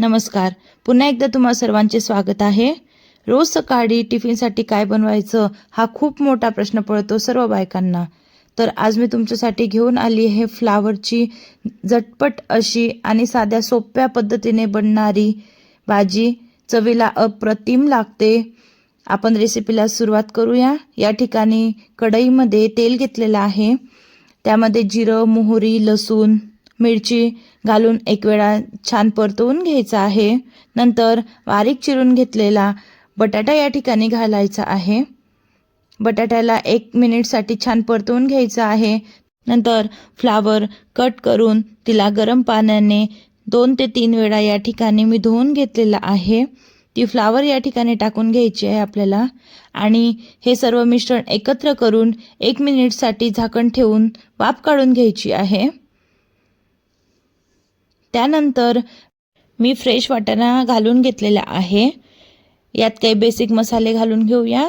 नमस्कार. पुन्हा एकदा तुम्हा सर्वांचे स्वागत आहे. रोज सकाळी टिफिनसाठी काय बनवायचं हा खूप मोठा प्रश्न पडतो सर्व बायकांना. तर आज मी तुमच्यासाठी घेऊन आली आहे फ्लावरची झटपट अशी आणि साध्या सोप्या पद्धतीने बनणारी भाजी. चवीला अप्रतिम लागते. आपण रेसिपीला सुरुवात करूया. या ठिकाणी कढईमध्ये तेल घेतलेलं आहे. त्यामध्ये जिरं मोहरी लसूण मिरची घालून एक वेळा छान परतवून घ्यायचा आहे. नंतर बारीक चिरून घेतलेला बटाटा या ठिकाणी घालायचा आहे. बटाट्याला एक मिनिटसाठी छान परतवून घ्यायचं आहे. नंतर फ्लावर कट करून तिला गरम पाण्याने दोन ते तीन वेळा या ठिकाणी मी धुवून घेतलेला आहे. ती फ्लावर या ठिकाणी टाकून घ्यायची आहे आपल्याला. आणि हे सर्व मिश्रण एकत्र करून एक मिनिटसाठी झाकण ठेवून वाफ काढून घ्यायची आहे. त्यानंतर मी फ्रेश वाटाणा घालून घेतलेला आहे. यात काही बेसिक मसाले घालून घेऊया.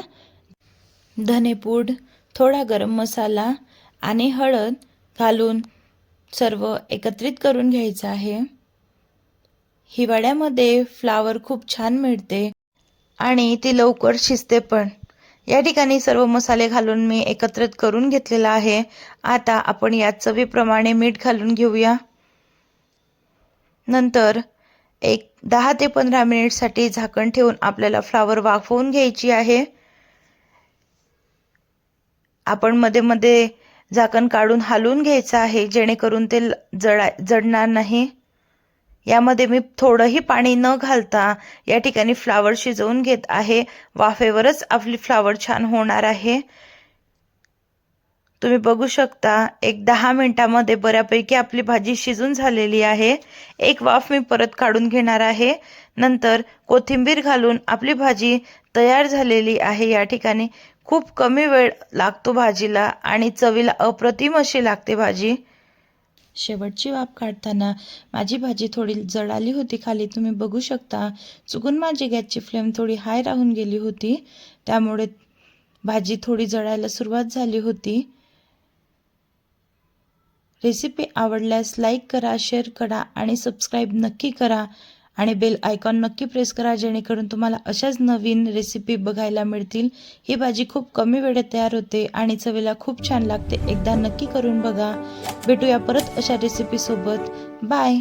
धनेपूड थोडा गरम मसाला आणि हळद घालून सर्व एकत्रित करून घ्यायचं आहे. हिवाळ्यामध्ये फ्लावर खूप छान मिळते आणि ती लवकर शिजते पण. या ठिकाणी सर्व मसाले घालून मी एकत्रित करून घेतलेला आहे. आता आपण यात चवीप्रमाणे मीठ घालून घेऊया. नंतर एक दहा ते पंधरा मिनिटसाठी झाकण ठेवून आपल्याला फ्लावर वाफवून घ्यायची आहे. आपण मध्ये मध्ये झाकण काढून हलवून घ्यायचं आहे जेणेकरून ते जळा जडणार नाही. यामध्ये मी थोडंही पाणी न घालता या ठिकाणी फ्लावर शिजवून घेत आहे. वाफेवरच आपली फ्लावर छान होणार आहे. तुम्ही बघू शकता एक दहा मिनटामध्ये बऱ्यापैकी आपली भाजी शिजून झालेली आहे. एक वाफ मी परत काढून घेणार आहे. नंतर कोथिंबीर घालून आपली भाजी तयार झालेली आहे. या ठिकाणी खूप कमी वेळ लागतो भाजीला आणि चवीला अप्रतिम अशी लागते भाजी. शेवटची वाफ काढताना माझी भाजी थोडी जळाली होती खाली. तुम्ही बघू शकता चुकून माझी गॅसची फ्लेम थोडी हाय राहून गेली होती. त्यामुळे भाजी थोडी जळायला सुरुवात झाली होती. रेसिपी आवडल्यास लाईक करा शेअर करा आणि सबस्क्राईब नक्की करा आणि बेल आयकॉन नक्की प्रेस करा जेणेकरून तुम्हाला अशाच नवीन रेसिपी बघायला मिळतील. ही भाजी खूप कमी वेळेत तयार होते आणि चवीला खूप छान लागते. एकदा नक्की करून बघा. भेटूया परत अशा रेसिपीसोबत बाय!